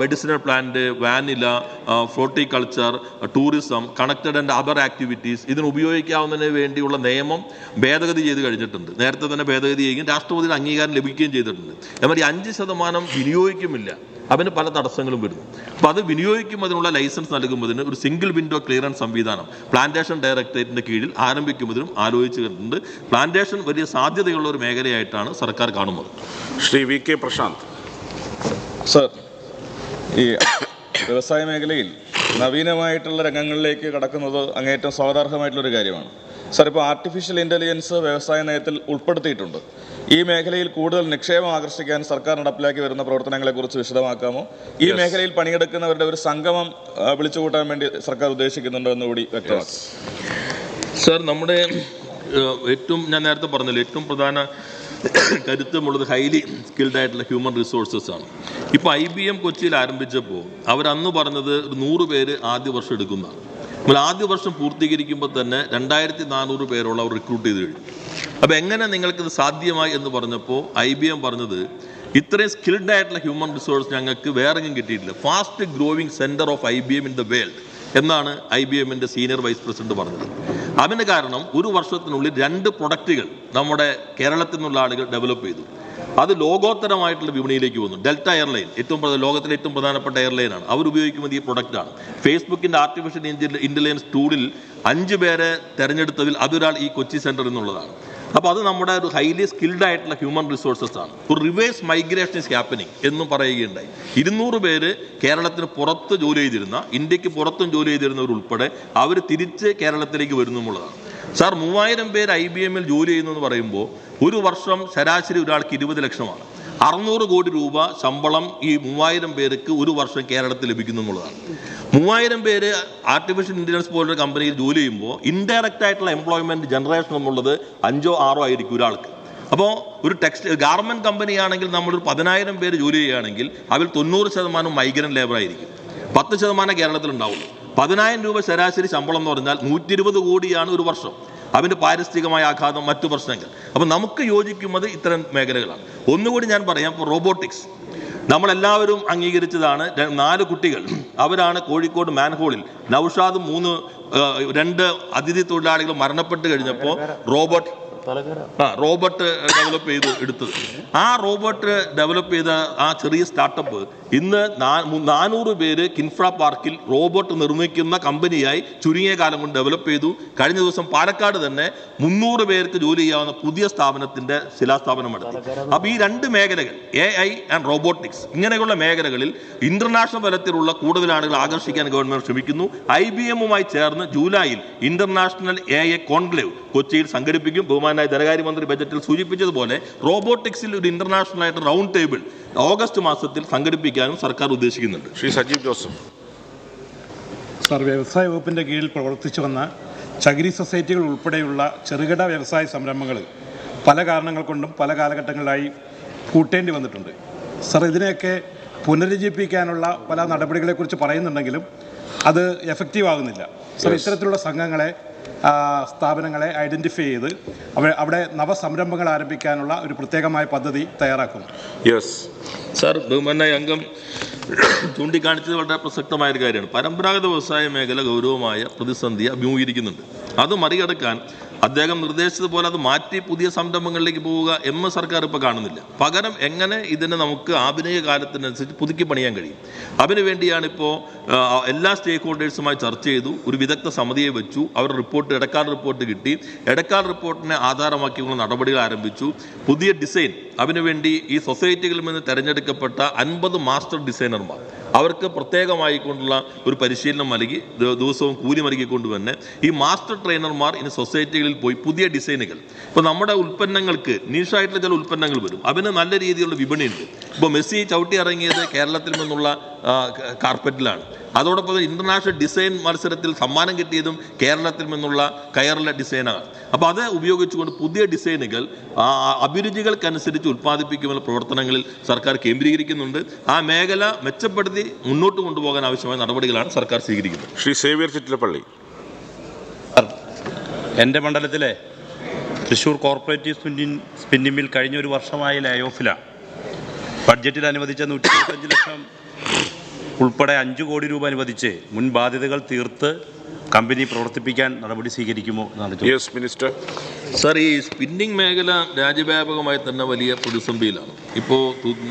S2: medicinal plant vanilla floriculture tourism connected and other activities ഇതിന് ഉപയോഗിക്കാവുന്നതിന് വേണ്ടിയുള്ള നിയമം ഭേദഗതി ചെയ്ത് കഴിഞ്ഞിട്ടുണ്ട്. നേരത്തെ തന്നെ ഭേദഗതി ചെയ്യുകയും രാഷ്ട്രപതിയുടെ അംഗീകാരം ലഭിക്കുകയും ചെയ്തിട്ടുണ്ട്. എന്നാൽ ഈ അഞ്ച് ശതമാനം വിനിയോഗിക്കുമില്ല. അതിന് പല തടസ്സങ്ങളും വരുന്നു. അപ്പോൾ അത് വിനിയോഗിക്കുന്നതിനുള്ള ലൈസൻസ് നൽകുന്നതിന് ഒരു സിംഗിൾ വിൻഡോ ക്ലിയറൻസ് സംവിധാനം പ്ലാന്റേഷൻ ഡയറക്ടറേറ്റിന്റെ കീഴിൽ ആരംഭിക്കുന്നതിനും ആലോചിച്ചിട്ടുണ്ട് പ്ലാന്റേഷൻ വലിയ സാധ്യതയുള്ള ഒരു മേഖലയായിട്ടാണ് സർക്കാർ കാണുന്നത്.
S1: Shri V K Prasanth.
S6: Sir ഈ വ്യവസായ മേഖലയിൽ നവീനമായിട്ടുള്ള രംഗങ്ങളിലേക്ക് കടക്കുന്നത് അങ്ങേയറ്റം സ്വാഗതാർഹമായിട്ടുള്ളൊരു കാര്യമാണ്. സർ ഇപ്പോൾ ആർട്ടിഫിഷ്യൽ ഇന്റലിജൻസ് വ്യവസായ നയത്തിൽ ഉൾപ്പെടുത്തിയിട്ടുണ്ട്. ഈ മേഖലയിൽ കൂടുതൽ നിക്ഷേപം ആകർഷിക്കാൻ സർക്കാർ നടപ്പിലാക്കി വരുന്ന പ്രവർത്തനങ്ങളെക്കുറിച്ച് വിശദമാക്കാമോ? ഈ മേഖലയിൽ പണിയെടുക്കുന്നവരുടെ ഒരു സംഗമം വിളിച്ചു കൂട്ടാൻ വേണ്ടി സർക്കാർ ഉദ്ദേശിക്കുന്നുണ്ടോ എന്ന് കൂടി വ്യക്തമാക്കും.
S2: സർ നമ്മുടെ ഏറ്റവും ഞാൻ നേരത്തെ പറഞ്ഞില്ല ഏറ്റവും പ്രധാന കരുത്തുമുള്ളത് ഹൈലി സ്കിൽഡ് ആയിട്ടുള്ള ഹ്യൂമൻ റിസോഴ്സസ് ആണ്. ഇപ്പോൾ ഐ ബി എം കൊച്ചിയിൽ ആരംഭിച്ചപ്പോൾ അവരന്ന് പറഞ്ഞത് ഒരു നൂറ് പേര് ആദ്യ വർഷം എടുക്കുന്നതാണ്. നമ്മൾ ആദ്യ വർഷം പൂർത്തീകരിക്കുമ്പോൾ തന്നെ രണ്ടായിരത്തി നാനൂറ് പേരോളം അവർ റിക്രൂട്ട് ചെയ്ത് കഴിഞ്ഞു. അപ്പോൾ എങ്ങനെ നിങ്ങൾക്കിത് സാധ്യമായി എന്ന് പറഞ്ഞപ്പോൾ ഐ ബി എം പറഞ്ഞത് ഇത്രയും സ്കിൽഡ് ആയിട്ടുള്ള ഹ്യൂമൻ റിസോഴ്സ് ഞങ്ങൾക്ക് വേറെ എങ്ങും കിട്ടിയിട്ടില്ല. Fast growing centre of I B M in the world എന്നാണ് ഐ ബി എമ്മിന്റെ സീനിയർ വൈസ് പ്രസിഡന്റ് പറഞ്ഞത്. അതിന് കാരണം ഒരു വർഷത്തിനുള്ളിൽ രണ്ട് പ്രൊഡക്റ്റുകൾ നമ്മുടെ കേരളത്തിൽ നിന്നുള്ള ആളുകൾ ഡെവലപ്പ് ചെയ്തു. അത് ലോകോത്തരമായിട്ടുള്ള വിപണിയിലേക്ക് വന്നു. ഡെൽറ്റ എയർലൈൻ ഏറ്റവും ലോകത്തിലെ ഏറ്റവും പ്രധാനപ്പെട്ട എയർലൈനാണ് അവർ ഉപയോഗിക്കുന്നത് ഈ പ്രൊഡക്റ്റാണ് ഫേസ്ബുക്കിന്റെ ആർട്ടിഫിഷ്യൽ ഇന്റലിജൻസ് ടൂളിൽ അഞ്ച് പേരെ തിരഞ്ഞെടുത്തതിൽ അതൊരാൾ ഈ കൊച്ചി സെന്റർ എന്നുള്ളതാണ് അപ്പോൾ അത് നമ്മുടെ ഒരു ഹൈലി സ്കിൽഡ് ആയിട്ടുള്ള ഹ്യൂമൻ റിസോഴ്സസ് ആണ്. ഒരു റിവേഴ്സ് മൈഗ്രേഷൻ ഇസ് ഹാപ്പനിങ് എന്നും പറയുകയുണ്ടായി. ഇരുന്നൂറ് പേര് കേരളത്തിന് പുറത്ത് ജോലി ചെയ്തിരുന്ന ഇന്ത്യയ്ക്ക് പുറത്തും ജോലി ചെയ്തിരുന്നവർ ഉൾപ്പെടെ അവർ തിരിച്ച് കേരളത്തിലേക്ക് വരുന്നു എന്നുള്ളതാണ് സാർ മൂവായിരം പേര് ഐ ബി എമ്മിൽ ജോലി ചെയ്യുന്നു എന്ന് പറയുമ്പോൾ ഒരു വർഷം ശരാശരി ഒരാൾക്ക് ഇരുപത് ലക്ഷമാണ്. അറുന്നൂറ് കോടി രൂപ ശമ്പളം ഈ മൂവായിരം പേർക്ക് ഒരു വർഷം കേരളത്തിൽ ലഭിക്കുന്നു എന്നുള്ളതാണ് മൂവായിരം പേര് ആർട്ടിഫിഷ്യൽ ഇന്റലിജൻസ് പോലൊരു കമ്പനിയിൽ ജോലി ചെയ്യുമ്പോൾ ഇൻഡയറക്റ്റ് ആയിട്ടുള്ള എംപ്ലോയ്മെന്റ് ജനറേഷൻ എന്നുള്ളത് അഞ്ചോ ആറോ ആയിരിക്കും ഒരാൾക്ക്. അപ്പോൾ ഒരു ടെക്സ്റ്റ് ഗാർമെന്റ് കമ്പനിയാണെങ്കിൽ നമ്മളൊരു പതിനായിരം പേര് ജോലി ചെയ്യുകയാണെങ്കിൽ അതിൽ തൊണ്ണൂറ് ശതമാനം മൈഗ്രന്റ് ലേബർ ആയിരിക്കും. പത്ത് ശതമാനം കേരളത്തിൽ ഉണ്ടാവുള്ളൂ പതിനായിരം രൂപ ശരാശരി ശമ്പളം എന്ന് പറഞ്ഞാൽ നൂറ്റി ഇരുപത് കോടിയാണ് ഒരു വർഷം. അതിന്റെ പാരിസ്ഥിതികമായ ആഘാതം മറ്റു പ്രശ്നങ്ങൾ. അപ്പം നമുക്ക് യോജിക്കുന്നത് ഇത്തരം മേഖലകളാണ്. ഒന്നുകൂടി ഞാൻ പറയാം ഇപ്പോൾ റോബോട്ടിക്സ് നമ്മളെല്ലാവരും അംഗീകരിച്ചതാണ് നാല് കുട്ടികൾ. അവരാണ് കോഴിക്കോട് മാൻഹോളിൽ നൌഷാദ് മൂന്ന് രണ്ട് അതിഥി തൊഴിലാളികൾ മരണപ്പെട്ട് കഴിഞ്ഞപ്പോൾ റോബോട്ട് ആ റോബോട്ട് ഡെവലപ്പ് ചെയ്ത് എടുത്തത് ആ റോബോട്ട് ഡെവലപ്പ് ചെയ്ത ആ ചെറിയ സ്റ്റാർട്ടപ്പ് ഇന്ന് നാനൂറ് പേര് കിൻഫ്ര പാർക്കിൽ റോബോട്ട് നിർമ്മിക്കുന്ന കമ്പനിയായി ചുരുങ്ങിയ കാലം കൊണ്ട് ഡെവലപ്പ് ചെയ്തു. കഴിഞ്ഞ ദിവസം പാലക്കാട് തന്നെ മുന്നൂറ് പേർക്ക് ജോലി ചെയ്യാവുന്ന പുതിയ സ്ഥാപനത്തിന്റെ ശിലാസ്ഥാപനം നടത്തി. അപ്പോൾ ഈ രണ്ട് മേഖലകൾ എ ഐ ആൻഡ് റോബോട്ടിക്സ് ഇങ്ങനെയുള്ള മേഖലകളിൽ ഇന്റർനാഷണൽ തലത്തിലുള്ള കൂടുതൽ ആളുകൾ ആകർഷിക്കാൻ ഗവൺമെന്റ് ശ്രമിക്കുന്നു. ഐ ബി എമ്മുമായി ചേർന്ന് ജൂലൈയിൽ ഇന്റർനാഷണൽ എ ഐ കോൺക്ലേവ് കൊച്ചിയിൽ സംഘടിപ്പിക്കും. ബഹുമാനായ ധനകാര്യമന്ത്രി ബജറ്റിൽ സൂചിപ്പിച്ചതുപോലെ റോബോട്ടിക്സിൽ ഒരു ഇന്റർനാഷണൽ ആയിട്ട് റൗണ്ട് ടേബിൾ ഓഗസ്റ്റ് മാസത്തിൽ സംഘടിപ്പിക്കാനും സർക്കാർ ഉദ്ദേശിക്കുന്നുണ്ട്.
S1: ശ്രീ സജീവ് ജോസഫ്.
S7: സാർ വ്യവസായ വകുപ്പിന്റെ കീഴിൽ പ്രവർത്തിച്ചു വന്ന ചകിരി സൊസൈറ്റികൾ ഉൾപ്പെടെയുള്ള ചെറുകിട വ്യവസായ സംരംഭങ്ങൾ പല കാരണങ്ങൾ കൊണ്ടും പല കാലഘട്ടങ്ങളിലായി കൂട്ടേണ്ടി വന്നിട്ടുണ്ട്. സാർ ഇതിനെയൊക്കെ പുനരുജ്ജീവിപ്പിക്കാനുള്ള പല നടപടികളെക്കുറിച്ച് പറയുന്നുണ്ടെങ്കിലും അത് എഫക്റ്റീവ് ആകുന്നില്ല. സാർ ഇത്തരത്തിലുള്ള സംഘങ്ങളെ സ്ഥാപനങ്ങളെ ഐഡന്റിഫൈ ചെയ്ത് അവ അവിടെ നവസംരംഭങ്ങൾ ആരംഭിക്കാനുള്ള ഒരു പ്രത്യേകമായ പദ്ധതി തയ്യാറാക്കും
S2: യെസ് സാർ ബഹുമാനായ അംഗം ചൂണ്ടിക്കാണിച്ചത് വളരെ പ്രസക്തമായ ഒരു കാര്യമാണ്. പരമ്പരാഗത വ്യവസായ മേഖല ഗൗരവമായ പ്രതിസന്ധി അഭിമുഖീകരിക്കുന്നുണ്ട്. അത് മറികടക്കാൻ അദ്ദേഹം നിർദ്ദേശിച്ചതുപോലെ അത് മാറ്റി പുതിയ സംരംഭങ്ങളിലേക്ക് പോവുക എം സർക്കാർ ഇപ്പോൾ കാണുന്നില്ല. പകരം എങ്ങനെ ഇതിനെ നമുക്ക് ആധുനിക കാലത്തിനനുസരിച്ച് പുതുക്കി പണിയാൻ കഴിയും? അതിനുവേണ്ടിയാണ് ഇപ്പോൾ എല്ലാ സ്റ്റേക്ക് ഹോൾഡേഴ്സുമായി ചർച്ച ചെയ്തു ഒരു വിദഗ്ധ സമിതിയെ വെച്ചു അവരുടെ റിപ്പോർട്ട് ഇടക്കാൽ റിപ്പോർട്ട് കിട്ടി. ഇടക്കാൽ റിപ്പോർട്ടിനെ ആധാരമാക്കിയുള്ള നടപടികൾ ആരംഭിച്ചു. പുതിയ ഡിസൈൻ അതിനുവേണ്ടി ഈ സൊസൈറ്റികളിൽ നിന്ന് തിരഞ്ഞെടുക്കപ്പെട്ട അൻപത് മാസ്റ്റർ ഡിസൈനർമാർ അവർക്ക് പ്രത്യേകമായിക്കൊണ്ടുള്ള ഒരു പരിശീലനം നൽകി ദിവസവും കൂലി നൽകിക്കൊണ്ട് തന്നെ ഈ മാസ്റ്റർ ട്രെയിനർമാർ ഇനി സൊസൈറ്റികളിൽ പോയി പുതിയ ഡിസൈനുകൾ. ഇപ്പോൾ നമ്മുടെ ഉൽപ്പന്നങ്ങൾക്ക് നീഷായിട്ടുള്ള ചില ഉൽപ്പന്നങ്ങൾ വരും. അതിന് നല്ല രീതിയിലുള്ള വിപണിയുണ്ട്. ഇപ്പോൾ മെസ്സി ചവിട്ടി ഇറങ്ങിയത് കേരളത്തിൽ നിന്നുള്ള കാർപ്പറ്റിലാണ്. അതോടൊപ്പം ഇന്റർനാഷണൽ ഇന്റർനാഷണൽ ഡിസൈൻ മത്സരത്തിൽ സമ്മാനം കിട്ടിയതും കേരളത്തിൽ നിന്നുള്ള കയറിലെ ഡിസൈനാണ്. അപ്പോൾ അത് ഉപയോഗിച്ചുകൊണ്ട് പുതിയ ഡിസൈനുകൾ ആ അഭിരുചികൾക്കനുസരിച്ച് ഉൽപ്പാദിപ്പിക്കുമെന്ന പ്രവർത്തനങ്ങളിൽ സർക്കാർ കേന്ദ്രീകരിക്കുന്നുണ്ട്. ആ മേഖല മെച്ചപ്പെടുത്തി മുന്നോട്ട് കൊണ്ടുപോകാൻ ആവശ്യമായ നടപടികളാണ് സർക്കാർ സ്വീകരിക്കുന്നത്.
S1: ശ്രീ സേവ്യർ ചിറ്റിലപ്പള്ളി.
S8: എന്റെ മണ്ഡലത്തിലെ Thrissur corporative spinning spinning mill കഴിഞ്ഞ ഒരു വർഷമായി ലേ. ഓഫിലാണ് ബഡ്ജറ്റിൽ അനുവദിച്ച നൂറ്റി ലക്ഷം ഉൾപ്പെടെ അഞ്ച് കോടി രൂപ അനുവദിച്ച് മുൻ ബാധ്യതകൾ തീർത്ത് കമ്പനി പ്രവർത്തിപ്പിക്കാൻ നടപടി സ്വീകരിക്കുമോ എന്നാണ്
S1: യെസ് മിനിസ്റ്റർ
S2: സാർ ഈ സ്പിന്നിംഗ് മേഖല രാജ്യവ്യാപകമായി തന്നെ വലിയ പ്രതിസന്ധിയിലാണ്. ഇപ്പോൾ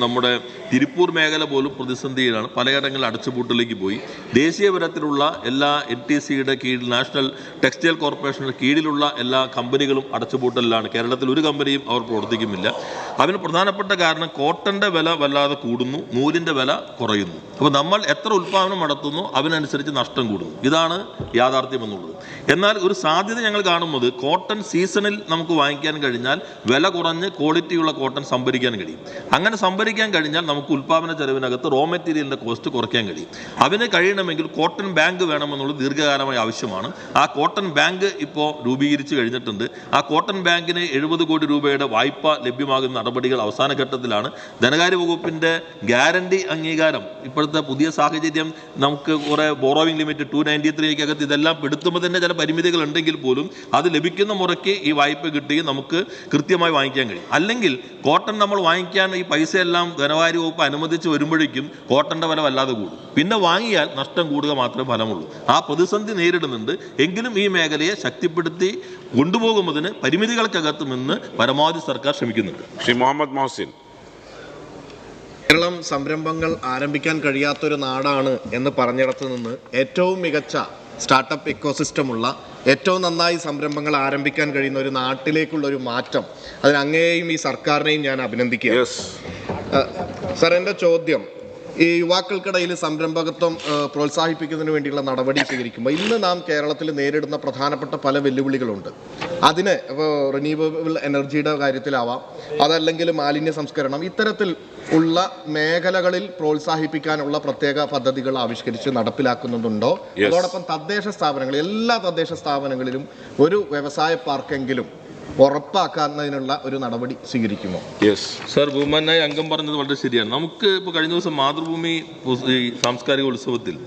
S2: നമ്മുടെ തിരുപ്പൂർ മേഖല പോലും പ്രതിസന്ധിയിലാണ്. പലയിടങ്ങളിൽ അടച്ചുപൂട്ടലേക്ക് പോയി. ദേശീയ തലത്തിലുള്ള എല്ലാ എൻ ടി സിയുടെ കീഴിൽ നാഷണൽ ടെക്സ്റ്റൈൽ കോർപ്പറേഷന്റെ കീഴിലുള്ള എല്ലാ കമ്പനികളും അടച്ചുപൂട്ടലിലാണ്. കേരളത്തിൽ ഒരു കമ്പനിയും അവർ പ്രവർത്തിക്കുന്നില്ല. അതിന് പ്രധാനപ്പെട്ട കാരണം കോട്ടന്റെ വില വല്ലാതെ കൂടുന്നു നൂലിന്റെ വില കുറയുന്നു. അപ്പോൾ നമ്മൾ എത്ര ഉൽപ്പാദനം നടത്തുന്നു അതിനനുസരിച്ച് നഷ്ടം കൂടുന്നു. ഇതാണ് യാഥാർത്ഥ്യം എന്നുള്ളത് എന്നാൽ ഒരു സാധ്യത ഞങ്ങൾ കാണുന്നത് കോട്ടൺ സീസണിൽ നമുക്ക് വാങ്ങിക്കാൻ കഴിഞ്ഞാൽ വില കുറഞ്ഞ് ക്വാളിറ്റിയുള്ള കോട്ടൺ സംഭരിക്കാൻ കഴിയും. അങ്ങനെ സംഭരിക്കാൻ കഴിഞ്ഞാൽ നമുക്ക് ഉൽപാദന ചെലവിനകത്ത് റോ മെറ്റീരിയലിന്റെ കോസ്റ്റ് കുറയ്ക്കാൻ കഴിയും. അതിന് കഴിയണമെങ്കിൽ കോട്ടൺ ബാങ്ക് വേണമെന്നുള്ളത് ദീർഘകാലമായി ആവശ്യമാണ്. ആ കോട്ടൺ ബാങ്ക് ഇപ്പോൾ രൂപീകരിച്ച് കഴിഞ്ഞിട്ടുണ്ട്. ആ കോട്ടൺ ബാങ്കിന് എഴുപത് കോടി രൂപയുടെ വായ്പ ലഭ്യമാകുന്ന നടപടികൾ അവസാന ഘട്ടത്തിലാണ്. ധനകാര്യ വകുപ്പിന്റെ ഗ്യാരണ്ടി അംഗീകാരം. ഇപ്പോഴത്തെ പുതിയ സാഹചര്യം നമുക്ക് കുറേ ബോറോവിംഗ് ലിമിറ്റ് ടു നയന്റി ത്രീക്കകത്ത് ഇതെല്ലാം പെടുത്തുമ്പോൾ തന്നെ ചില പരിമിതികൾ ഉണ്ടെങ്കിൽ പോലും അത് ലഭിക്കുന്ന മുറയ്ക്ക് ഈ വായ്പ കിട്ടുകയും നമുക്ക് കൃത്യമായി വാങ്ങിക്കാൻ കഴിയും. അല്ലെങ്കിൽ കോട്ടൺ നമ്മൾ വാങ്ങിക്കാൻ ഈ പൈസയെല്ലാം ധനകാര്യ വകുപ്പ് അനുവദിച്ച് വരുമ്പോഴേക്കും കോട്ടന്റെ വില വല്ലാതെ കൂടും. പിന്നെ വാങ്ങിയാൽ നഷ്ടം കൂടുക മാത്രമേ ഫലമുള്ളൂ. ആ പ്രതിസന്ധി നേരിടുന്നുണ്ട്. എങ്കിലും ഈ മേഖലയെ ശക്തിപ്പെടുത്തി കൊണ്ടുപോകുന്നതിന് പരിമിതികൾക്കകത്ത് നിന്ന് പരമാവധി സർക്കാർ ശ്രമിക്കുന്നുണ്ട്.
S1: ശ്രീ മുഹമ്മദ് മൊഹസിൻ.
S9: കേരളം സംരംഭങ്ങൾ ആരംഭിക്കാൻ കഴിയാത്തൊരു നാടാണ് എന്ന് പറഞ്ഞിടത്തു നിന്ന് ഏറ്റവും മികച്ച സ്റ്റാർട്ടപ്പ് ഇക്കോസിസ്റ്റമുള്ള ഏറ്റവും നന്നായി സംരംഭങ്ങൾ ആരംഭിക്കാൻ കഴിയുന്ന ഒരു നാട്ടിലേക്കുള്ള ഒരു മാറ്റം. അതിനങ്ങേയും ഈ സർക്കാരിനെയും ഞാൻ അഭിനന്ദിക്കുക സാർ എന്റെ ചോദ്യം ഈ യുവാക്കൾക്കിടയിൽ സംരംഭകത്വം പ്രോത്സാഹിപ്പിക്കുന്നതിന് വേണ്ടിയുള്ള നടപടി സ്വീകരിക്കുമ്പോൾ ഇന്ന് നാം കേരളത്തിൽ നേരിടുന്ന പ്രധാനപ്പെട്ട പല വെല്ലുവിളികളുണ്ട്. അതിന് ഇപ്പോൾ റിന്യൂവബിൾ എനർജിയുടെ കാര്യത്തിലാവാം അതല്ലെങ്കിൽ മാലിന്യ സംസ്കരണം ഇത്തരത്തിൽ ഉള്ള മേഖലകളിൽ പ്രോത്സാഹിപ്പിക്കാനുള്ള പ്രത്യേക പദ്ധതികൾ ആവിഷ്കരിച്ച് നടപ്പിലാക്കുന്നുണ്ടോ അതോടൊപ്പം തദ്ദേശ സ്ഥാപനങ്ങൾ എല്ലാ തദ്ദേശ സ്ഥാപനങ്ങളിലും ഒരു വ്യവസായ പാർക്കെങ്കിലും ഉറപ്പാക്കുന്നതിനുള്ള ഒരു നടപടി സ്വീകരിക്കുമോ?
S1: യെസ്
S2: സർ ബഹുമാനായ അംഗം പറഞ്ഞത് വളരെ ശരിയാണ്. നമുക്ക് ഇപ്പോൾ കഴിഞ്ഞ ദിവസം മാതൃഭൂമി സാംസ്കാരിക ഉത്സവത്തിൽ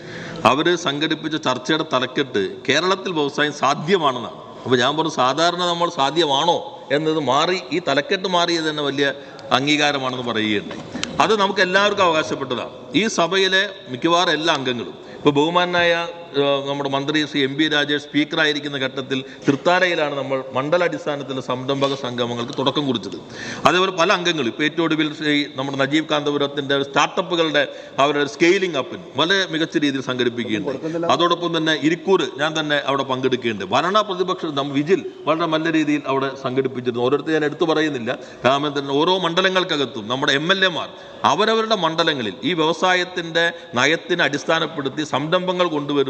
S2: അവർ സംഘടിപ്പിച്ച ചർച്ചയുടെ തലക്കെട്ട് കേരളത്തിൽ വ്യവസായം സാധ്യമാണെന്നാണ്. അപ്പോൾ ഞാൻ പറഞ്ഞു സാധാരണ നമ്മൾ സാധ്യമാണോ എന്നത് മാറി ഈ തലക്കെട്ട് മാറിയത് തന്നെ വലിയ അംഗീകാരമാണെന്ന് പറയുകയുണ്ടായി. അത് നമുക്ക് എല്ലാവർക്കും അവകാശപ്പെട്ടതാണ്. ഈ സഭയിലെ മിക്കവാറും എല്ലാ അംഗങ്ങളും ഇപ്പോൾ ബഹുമാനായ നമ്മുടെ മന്ത്രി ശ്രീ എം പി രാജേഷ് സ്പീക്കറായിരിക്കുന്ന ഘട്ടത്തിൽ തൃത്താലയിലാണ് നമ്മൾ മണ്ഡലാടിസ്ഥാനത്തിൽ സംരംഭക സംഗമങ്ങൾക്ക് തുടക്കം കുറിച്ചത്. അതേപോലെ പല അംഗങ്ങളും ഇപ്പോൾ ഏറ്റവും ഒടുവിൽ ശ്രീ നമ്മുടെ നജീബ് കാന്തപുരത്തിന്റെ സ്റ്റാർട്ടപ്പുകളുടെ അവരുടെ സ്കെയിലിംഗ് അപ്പിന് വളരെ മികച്ച രീതിയിൽ സംഘടിപ്പിക്കുകയുണ്ട്. അതോടൊപ്പം തന്നെ ഇരിക്കൂർ ഞാൻ തന്നെ അവിടെ പങ്കെടുക്കുകയുണ്ട്. ഭരണ പ്രതിപക്ഷ നമ്മൾ വിജിൽ വളരെ നല്ല രീതിയിൽ അവിടെ സംഘടിപ്പിച്ചിരുന്നു. ഓരോരുത്തർ ഞാൻ എടുത്തു പറയുന്നില്ല. കാരണം തന്നെ ഓരോ മണ്ഡലങ്ങൾക്കകത്തും നമ്മുടെ എം എൽ എമാർ അവരവരുടെ മണ്ഡലങ്ങളിൽ ഈ വ്യവസായത്തിന്റെ നയത്തിനെ അടിസ്ഥാനപ്പെടുത്തി സംരംഭങ്ങൾ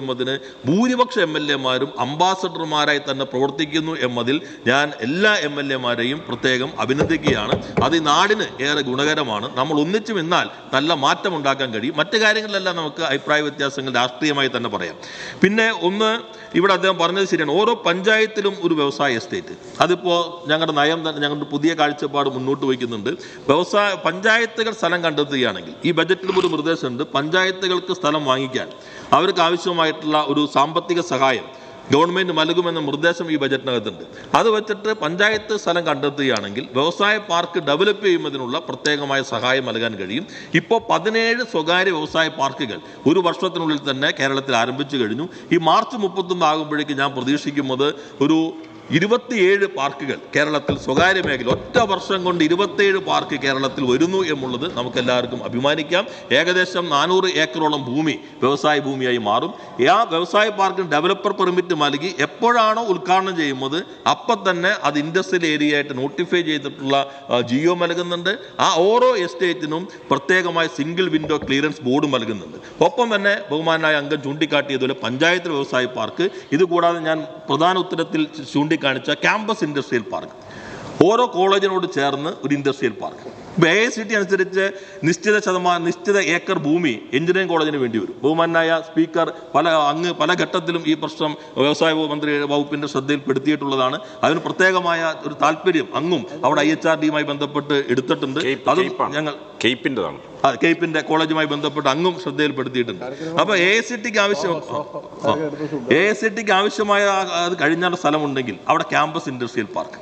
S2: കൊണ്ടുവരുന്നതിന് ഭൂരിപക്ഷ എം എൽ എമാരും അംബാസഡർമാരായി തന്നെ പ്രവർത്തിക്കുന്നു എന്നതിൽ ഞാൻ എല്ലാ എം എൽ എമാരെയും പ്രത്യേകം അഭിനന്ദിക്കുകയാണ്. അത് ഈ നാടിന് ഏറെ ഗുണകരമാണ്. നമ്മൾ ഒന്നിച്ചു നിന്നാൽ നല്ല മാറ്റം ഉണ്ടാക്കാൻ കഴിയും. മറ്റു കാര്യങ്ങളിലെല്ലാം നമുക്ക് അഭിപ്രായ വ്യത്യാസങ്ങൾ രാഷ്ട്രീയമായി തന്നെ പറയാം. പിന്നെ ഒന്ന് ഇവിടെ അദ്ദേഹം പറഞ്ഞത് ശരിയാണ്. ഓരോ പഞ്ചായത്തിലും ഒരു വ്യവസായ എസ്റ്റേറ്റ്. അതിപ്പോൾ ഞങ്ങളുടെ നയം തന്നെ ഞങ്ങളുടെ പുതിയ കാഴ്ചപ്പാട് മുന്നോട്ട് വയ്ക്കുന്നുണ്ട്. വ്യവസായ പഞ്ചായത്തുകൾ സ്ഥലം കണ്ടെത്തുകയാണെങ്കിൽ ഈ ബജറ്റിലും ഒരു നിർദ്ദേശമുണ്ട്. പഞ്ചായത്തുകൾക്ക് സ്ഥലം വാങ്ങിക്കാൻ. അവർക്ക് ആവശ്യമായിട്ടുള്ള ഒരു സാമ്പത്തിക സഹായം ഗവൺമെന്റ് നൽകുമെന്ന നിർദ്ദേശം ഈ ബജറ്റിനകത്തുണ്ട്. അത് വെച്ചിട്ട് പഞ്ചായത്ത് സ്ഥലം കണ്ടെത്തുകയാണെങ്കിൽ വ്യവസായ പാർക്ക് ഡെവലപ്പ് ചെയ്യുന്നതിനുള്ള പ്രത്യേകമായ സഹായം നൽകാൻ കഴിയും. ഇപ്പോൾ പതിനേഴ് സ്വകാര്യ വ്യവസായ പാർക്കുകൾ ഒരു വർഷത്തിനുള്ളിൽ തന്നെ കേരളത്തിൽ ആരംഭിച്ചു കഴിഞ്ഞു. ഈ മാർച്ച് മുപ്പത്തൊന്ന് ആകുമ്പോഴേക്കും ഞാൻ പ്രതീക്ഷിക്കുന്നത് ഒരു ഇരുപത്തിയേഴ് പാർക്കുകൾ കേരളത്തിൽ സ്വകാര്യ മേഖല ഒറ്റ വർഷം കൊണ്ട് ഇരുപത്തിയേഴ് പാർക്ക് കേരളത്തിൽ വരുന്നു എന്നുള്ളത് നമുക്ക് എല്ലാവർക്കും അഭിമാനിക്കാം. ഏകദേശം നാനൂറ് ഏക്കറോളം ഭൂമി വ്യവസായ ഭൂമിയായി മാറും. ആ വ്യവസായ പാർക്കിന് ഡെവലപ്പർ പെർമിറ്റ് നൽകി എപ്പോഴാണോ ഉദ്ഘാടനം ചെയ്യുന്നത് അപ്പം തന്നെ അത് ഇൻഡസ്ട്രിയൽ ഏരിയ ആയിട്ട് നോട്ടിഫൈ ചെയ്തിട്ടുള്ള ജിയോ നൽകുന്നുണ്ട്. ആ ഓരോ എസ്റ്റേറ്റിനും പ്രത്യേകമായ സിംഗിൾ വിൻഡോ ക്ലിയറൻസ് ബോർഡും നൽകുന്നുണ്ട്. ഒപ്പം തന്നെ ബഹുമാനായ അംഗം ചൂണ്ടിക്കാട്ടിയതുപോലെ പഞ്ചായത്ത് വ്യവസായ പാർക്ക്. ഇതുകൂടാതെ ഞാൻ പ്രധാന ഉത്തരത്തിൽ ചൂണ്ടിക്കാണിച്ച ക്യാമ്പസ് ഇൻഡസ്ട്രിയൽ പാർക്ക്. ഓരോ കോളേജിനോട് ചേർന്ന് ഒരു ഇൻഡസ്ട്രിയൽ പാർക്ക്. ഇപ്പോൾ സിറ്റി അനുസരിച്ച് നിശ്ചിത ശതമാനം നിശ്ചിത ഏക്കർ ഭൂമി എഞ്ചിനീയറിംഗ് കോളേജിന് വേണ്ടി വരും. ബഹുമാനായ സ്പീക്കർ പല അങ്ങ് പല ഘട്ടത്തിലും ഈ പ്രശ്നം വ്യവസായ മന്ത്രി വകുപ്പിന്റെ ശ്രദ്ധയിൽപ്പെടുത്തിയിട്ടുള്ളതാണ്. അതിന് പ്രത്യേകമായ ഒരു താല്പര്യം അങ്ങും അവിടെ ഐ എച്ച് ആർ ഡിയുമായി ബന്ധപ്പെട്ട് എടുത്തിട്ടുണ്ട്. അത്. ഞങ്ങൾ
S1: കെയ്പ്പിന്റെതാണ്
S2: ആ, കെയ്പ്പിന്റെ കോളേജുമായി ബന്ധപ്പെട്ട് അങ്ങും ശ്രദ്ധയിൽപ്പെടുത്തിയിട്ടുണ്ട്. അപ്പൊ എ സി ടിക്ക് ആവശ്യം എ സി ടിക്ക് ആവശ്യമായ അത് കഴിഞ്ഞാൽ സ്ഥലമുണ്ടെങ്കിൽ അവിടെ ക്യാമ്പസ് ഇൻഡസ്ട്രിയൽ പാർക്ക്.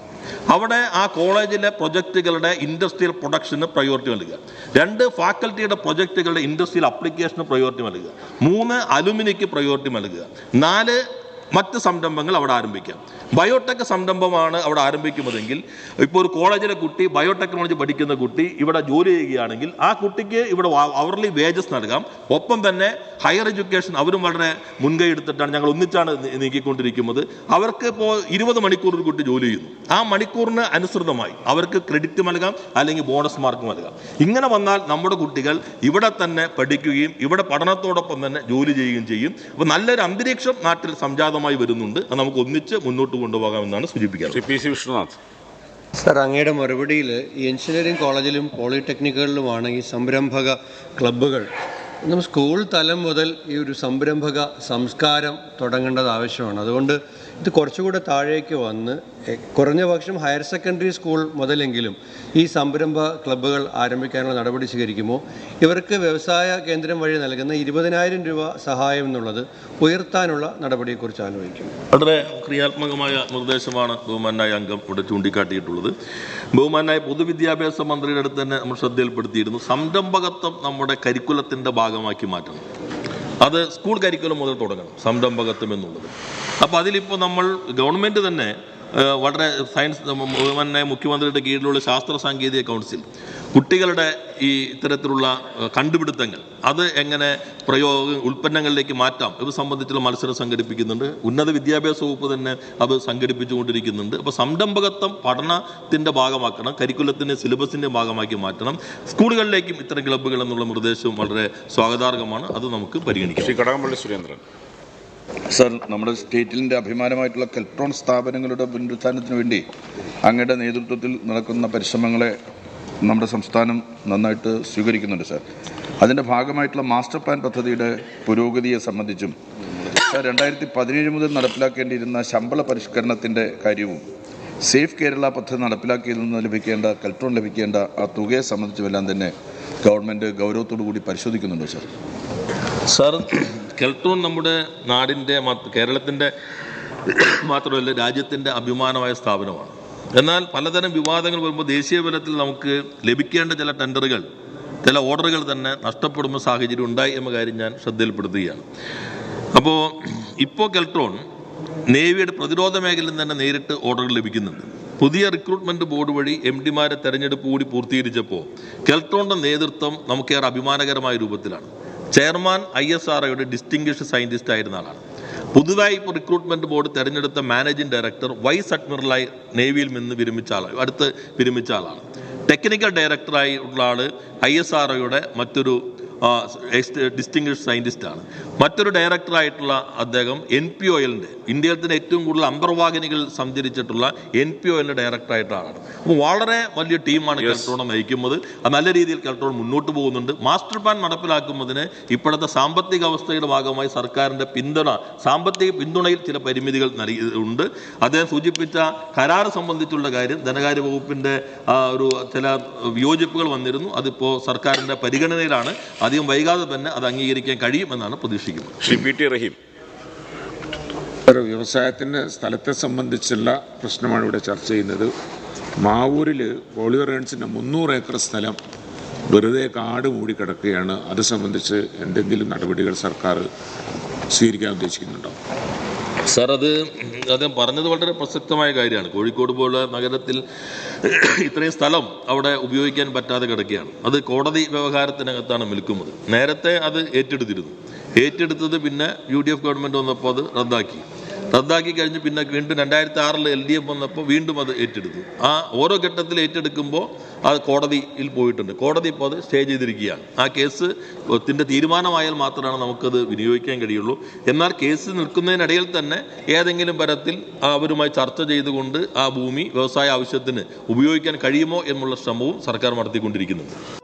S2: അവിടെ ആ കോളേജിലെ പ്രൊജക്റ്റുകളുടെ ഇൻഡസ്ട്രിയൽ പ്രൊഡക്ഷന് പ്രയോറിറ്റി നൽകുക. രണ്ട് ഫാക്കൽറ്റിയുടെ പ്രൊജക്റ്റുകളുടെ ഇൻഡസ്ട്രിയൽ അപ്ലിക്കേഷന് പ്രയോറിറ്റി നൽകുക. മൂന്ന് അലുമിനിക്ക് പ്രയോറിറ്റി നൽകുക. നാല് മറ്റ് സംരംഭങ്ങൾ അവിടെ ആരംഭിക്കാം. ബയോടെക് സംരംഭമാണ് അവിടെ ആരംഭിക്കുന്നതെങ്കിൽ ഇപ്പോൾ ഒരു കോളേജിലെ കുട്ടി ബയോടെക്നോളജി പഠിക്കുന്ന കുട്ടി ഇവിടെ ജോലി ചെയ്യുകയാണെങ്കിൽ ആ കുട്ടിക്ക് ഇവിടെ അവർലി വേജസ് നൽകാം. ഒപ്പം തന്നെ ഹയർ എഡ്യൂക്കേഷൻ അവരും വളരെ മുൻകൈ എടുത്തിട്ടാണ് ഞങ്ങൾ ഒന്നിച്ചാണ് നീക്കിക്കൊണ്ടിരിക്കുന്നത്. അവർക്ക് ഇപ്പോൾ ഇരുപത് മണിക്കൂർ ഒരു കുട്ടി ജോലി ചെയ്യുന്നു. ആ മണിക്കൂറിന് അനുസൃതമായി അവർക്ക് ക്രെഡിറ്റ് നൽകാം അല്ലെങ്കിൽ ബോണസ് മാർക്ക് നൽകാം. ഇങ്ങനെ വന്നാൽ നമ്മുടെ കുട്ടികൾ ഇവിടെ തന്നെ പഠിക്കുകയും ഇവിടെ പഠനത്തോടൊപ്പം തന്നെ ജോലി ചെയ്യുകയും ചെയ്യും. അപ്പോൾ നല്ലൊരു അന്തരീക്ഷം നാട്ടിൽ സംജാതമായി വരുന്നുണ്ട്. അത് നമുക്ക് ഒന്നിച്ച് മുന്നോട്ട് കൊണ്ടുപോകാമെന്നാണ് സൂചിപ്പിക്കുന്നത്
S1: Shri P C Vishnunath
S4: sir അങ്ങയുടെ മറുപടിയിൽ ഈ എഞ്ചിനീയറിംഗ് കോളേജിലും പോളിടെക്നിക്കുകളിലുമാണ് ഈ സംരംഭക ക്ലബ്ബുകൾ. നമ്മൾ സ്കൂൾ തലം മുതൽ ഈ ഒരു സംരംഭക സംസ്കാരം തുടങ്ങേണ്ടത് ആവശ്യമാണ്. അതുകൊണ്ട് ഇത് കുറച്ചുകൂടെ താഴേക്ക് വന്ന് കുറഞ്ഞ പക്ഷം ഹയർ സെക്കൻഡറി സ്കൂൾ മുതലെങ്കിലും ഈ സംരംഭ ക്ലബ്ബുകൾ ആരംഭിക്കാനുള്ള നടപടി സ്വീകരിക്കുമോ? ഇവർക്ക് വ്യവസായ കേന്ദ്രം വഴി നൽകുന്ന ഇരുപതിനായിരം രൂപ സഹായം എന്നുള്ളത് ഉയർത്താനുള്ള നടപടിയെക്കുറിച്ച് ആലോചിക്കും.
S2: വളരെ ക്രിയാത്മകമായ നിർദ്ദേശമാണ് ബഹുമാനായ അംഗം ഇവിടെ ചൂണ്ടിക്കാട്ടിയിട്ടുള്ളത്. ബഹുമാനായ പൊതുവിദ്യാഭ്യാസ മന്ത്രിയുടെ അടുത്ത് തന്നെ നമ്മൾ ശ്രദ്ധയിൽപ്പെടുത്തിയിരുന്നു. സംരംഭകത്വം നമ്മുടെ കരിക്കുലത്തിന്റെ ഭാഗമാക്കി മാറ്റണം. അത് സ്കൂൾ കരിക്കുലം മുതൽ തുടങ്ങണം സംരംഭകത്വം എന്നുള്ളത്. അപ്പോൾ അതിലിപ്പോൾ നമ്മൾ ഗവൺമെന്റ് തന്നെ വളരെ സയൻസ് മുഖ്യമന്ത്രിയുടെ കീഴിലുള്ള ശാസ്ത്ര സാങ്കേതിക കൗൺസിൽ കുട്ടികളുടെ ഈ ഇത്തരത്തിലുള്ള കണ്ടുപിടുത്തങ്ങൾ അത് എങ്ങനെ പ്രയോഗ ഉൽപ്പന്നങ്ങളിലേക്ക് മാറ്റാം ഇത് സംബന്ധിച്ചുള്ള മത്സരം സംഘടിപ്പിക്കുന്നുണ്ട്. ഉന്നത വിദ്യാഭ്യാസ വകുപ്പ് തന്നെ അത് സംഘടിപ്പിച്ചുകൊണ്ടിരിക്കുന്നുണ്ട്. അപ്പോൾ സംരംഭകത്വം പഠനത്തിന്റെ ഭാഗമാക്കണം കരിക്കുലത്തിന്റെ സിലബസിന്റെ ഭാഗമാക്കി മാറ്റണം. സ്കൂളുകളിലേക്കും ഇത്തരം ക്ലബ്ബുകൾ എന്നുള്ള നിർദ്ദേശവും വളരെ സ്വാഗതാർഹമാണ്. അത് നമുക്ക് പരിഗണിക്കാം.
S1: ശ്രീ കടകംപള്ളി സുരേന്ദ്രൻ.
S10: സർ നമ്മുടെ സ്റ്റേറ്റിന്റെ അഭിമാനമായിട്ടുള്ള കെൽട്രോൺ സ്ഥാപനങ്ങളുടെ പുനരുത്ഥാനത്തിന് വേണ്ടി അങ്ങയുടെ നേതൃത്വത്തിൽ നടക്കുന്ന പരിശ്രമങ്ങളെ നമ്മുടെ സംസ്ഥാനം നന്നായിട്ട് സ്വീകരിക്കുന്നുണ്ട് സാർ. അതിന്റെ ഭാഗമായിട്ടുള്ള മാസ്റ്റർ പ്ലാൻ പദ്ധതിയുടെ പുരോഗതിയെ സംബന്ധിച്ചും രണ്ടായിരത്തി പതിനേഴ് മുതൽ നടപ്പിലാക്കേണ്ടിയിരുന്ന ശമ്പള പരിഷ്കരണത്തിന്റെ കാര്യവും സേഫ് കേരള പദ്ധതി നടപ്പിലാക്കിയതിൽ നിന്ന് ലഭിക്കേണ്ട കൽട്രോൺ ലഭിക്കേണ്ട ആ തുകയെ സംബന്ധിച്ചുമെല്ലാം തന്നെ ഗവൺമെന്റ് ഗൗരവത്തോടു കൂടി പരിശോധിക്കുന്നുണ്ട് സാർ.
S2: സാർ കെൽട്രോൺ നമ്മുടെ നാടിന്റെ കേരളത്തിന്റെ മാത്രമല്ല രാജ്യത്തിന്റെ അഭിമാനമായ സ്ഥാപനമാണ്. എന്നാൽ പലതരം വിവാദങ്ങൾ വരുമ്പോൾ ദേശീയ തലത്തിൽ നമുക്ക് ലഭിക്കേണ്ട ചില ടെൻഡറുകൾ ചില ഓർഡറുകൾ തന്നെ നഷ്ടപ്പെടുന്ന സാഹചര്യം ഉണ്ടായി എന്ന കാര്യം ഞാൻ ശ്രദ്ധയിൽപ്പെടുത്തുകയാണ്. അപ്പോൾ ഇപ്പോൾ കെൽട്രോൺ നേവിയുടെ പ്രതിരോധ മേഖലയിൽ തന്നെ നേരിട്ട് ഓർഡറുകൾ ലഭിക്കുന്നുണ്ട്. പുതിയ റിക്രൂട്ട്മെന്റ് ബോർഡ് വഴി എം ഡിമാരെ തെരഞ്ഞെടുപ്പ് കൂടി പൂർത്തീകരിച്ചപ്പോൾ കെൽട്രോണിന്റെ നേതൃത്വം നമുക്കേറെ അഭിമാനകരമായ രൂപത്തിലാണ്. ചെയർമാൻ ഐ എസ് ആർ ഒയുടെ ഡിസ്റ്റിങ്ഷ്ഡ് സയന്റിസ്റ്റ് ആയിരുന്ന ആളാണ്. പുതുതായി ഇപ്പോൾ റിക്രൂട്ട്മെന്റ് ബോർഡ് തെരഞ്ഞെടുത്ത മാനേജിംഗ് ഡയറക്ടർ വൈസ് അഡ്മിറലായി നേവിയിൽ നിന്ന് വിരമിച്ച ആളാണ് അടുത്ത് വിരമിച്ച ആളാണ്. ടെക്നിക്കൽ ഡയറക്ടറായി ഉള്ള ആൾ ഐ എസ് ആർ ഒയുടെ മറ്റൊരു ഡിസ്റ്റിങ്ഷ്ഡ് സയന്റിസ്റ്റ് ആണ്. മറ്റൊരു ഡയറക്ടറായിട്ടുള്ള അദ്ദേഹം എൻ പി ഒ എല്ലിന്റെ ഇന്ത്യയിൽ തന്നെ ഏറ്റവും കൂടുതൽ അന്തർവാഹിനികൾ സഞ്ചരിച്ചിട്ടുള്ള എൻ പി ഒ എല്ലിന്റെ ഡയറക്ടറായിട്ടാണ് അപ്പോൾ വളരെ വലിയ ടീമാണ് കെൽട്രോണെ നയിക്കുന്നത്. അത് നല്ല രീതിയിൽ കെൽട്രോൺ മുന്നോട്ട് പോകുന്നുണ്ട്. മാസ്റ്റർ പ്ലാൻ നടപ്പിലാക്കുന്നതിന് ഇപ്പോഴത്തെ സാമ്പത്തിക അവസ്ഥയുടെ ഭാഗമായി സർക്കാരിന്റെ പിന്തുണ സാമ്പത്തിക പിന്തുണയിൽ ചില പരിമിതികൾ നൽകി ഉണ്ട്. അദ്ദേഹം സൂചിപ്പിച്ച കരാർ സംബന്ധിച്ചുള്ള കാര്യം ധനകാര്യ വകുപ്പിന്റെ ഒരു ചില വിയോജിപ്പുകൾ വന്നിരുന്നു. അതിപ്പോൾ സർക്കാരിന്റെ പരിഗണനയിലാണ്. അധികം വൈകാതെ തന്നെ അത് അംഗീകരിക്കാൻ കഴിയുമെന്നാണ് പ്രതീക്ഷിക്കുന്നത്.
S1: Shri P T Raheem.
S11: Sir വ്യവസായത്തിന്റെ സ്ഥലത്തെ സംബന്ധിച്ചുള്ള പ്രശ്നമാണ് ഇവിടെ ചർച്ച ചെയ്യുന്നത്. മാവൂരിൽ പോളിയോറേൺസിന്റെ മുന്നൂറ് ഏക്കർ സ്ഥലം വെറുതെ കാട് മൂടിക്കിടക്കുകയാണ്. അത് സംബന്ധിച്ച് എന്തെങ്കിലും നടപടികൾ സർക്കാർ സ്വീകരിക്കാൻ ഉദ്ദേശിക്കുന്നുണ്ടോ?
S2: സാർ അത് അദ്ദേഹം പറഞ്ഞത് വളരെ പ്രസക്തമായ കാര്യമാണ്. കോഴിക്കോട് പോലുള്ള നഗരത്തിൽ ഇത്രയും സ്ഥലം അവിടെ ഉപയോഗിക്കാൻ പറ്റാതെ കിടക്കുകയാണ്. അത് കോടതി വ്യവഹാരത്തിനകത്താണ് നിൽക്കുന്നത്. നേരത്തെ അത് ഏറ്റെടുത്തിരുന്നു. ഏറ്റെടുത്തത് പിന്നെ യു ഡി എഫ് ഗവൺമെന്റ് വന്നപ്പോൾ അത് റദ്ദാക്കി. റദ്ദാക്കി കഴിഞ്ഞ് പിന്നെ വീണ്ടും രണ്ടായിരത്തി ആറിൽ എൽ ഡി എഫ് വന്നപ്പോൾ വീണ്ടും അത് ഏറ്റെടുത്തു. ആ ഓരോ ഘട്ടത്തിൽ ഏറ്റെടുക്കുമ്പോൾ അത് കോടതിയിൽ പോയിട്ടുണ്ട്. കോടതി ഇപ്പോൾ അത് സ്റ്റേ ചെയ്തിരിക്കുകയാണ്. ആ കേസ് ത്തിന്റെ തീരുമാനമായാൽ മാത്രമാണ് നമുക്കത് വിനിയോഗിക്കാൻ കഴിയുള്ളൂ. എന്നാൽ കേസ് നിൽക്കുന്നതിനിടയിൽ തന്നെ ഏതെങ്കിലും തരത്തിൽ അവരുമായി ചർച്ച ചെയ്തുകൊണ്ട് ആ ഭൂമി വ്യവസായ ആവശ്യത്തിന് ഉപയോഗിക്കാൻ കഴിയുമോ എന്നുള്ള ശ്രമവും സർക്കാർ നടത്തിക്കൊണ്ടിരിക്കുന്നുണ്ട്.